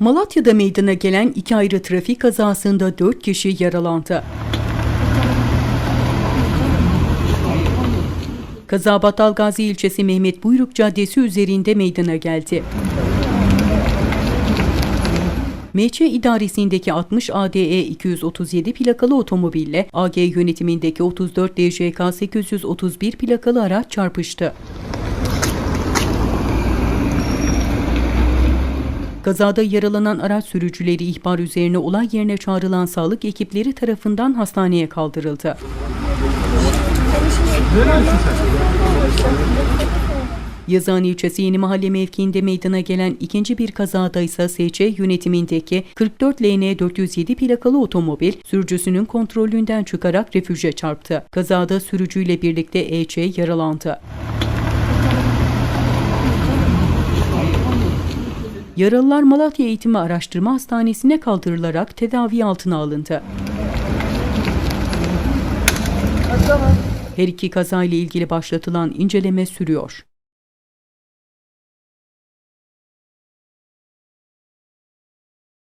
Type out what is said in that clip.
Malatya'da meydana gelen iki ayrı trafik kazasında 4 kişi yaralandı. Kaza Battalgazi ilçesi Mehmet Buyruk Caddesi üzerinde meydana geldi. MÇ idaresindeki 60 ADE 237 plakalı otomobille AG yönetimindeki 34 DJK 831 plakalı araç çarpıştı. Kazada yaralanan araç sürücüleri ihbar üzerine olay yerine çağrılan sağlık ekipleri tarafından hastaneye kaldırıldı. Yazıhane ilçesi Yeni Mahalle mevkiinde meydana gelen ikinci bir kazada ise SC yönetimindeki 44 LN 407 plakalı otomobil sürücüsünün kontrolünden çıkarak refüje çarptı. Kazada sürücüyle birlikte EC yaralandı. Yaralılar Malatya Eğitimi Araştırma Hastanesi'ne kaldırılarak tedavi altına alındı. Her iki kazayla ilgili başlatılan inceleme sürüyor.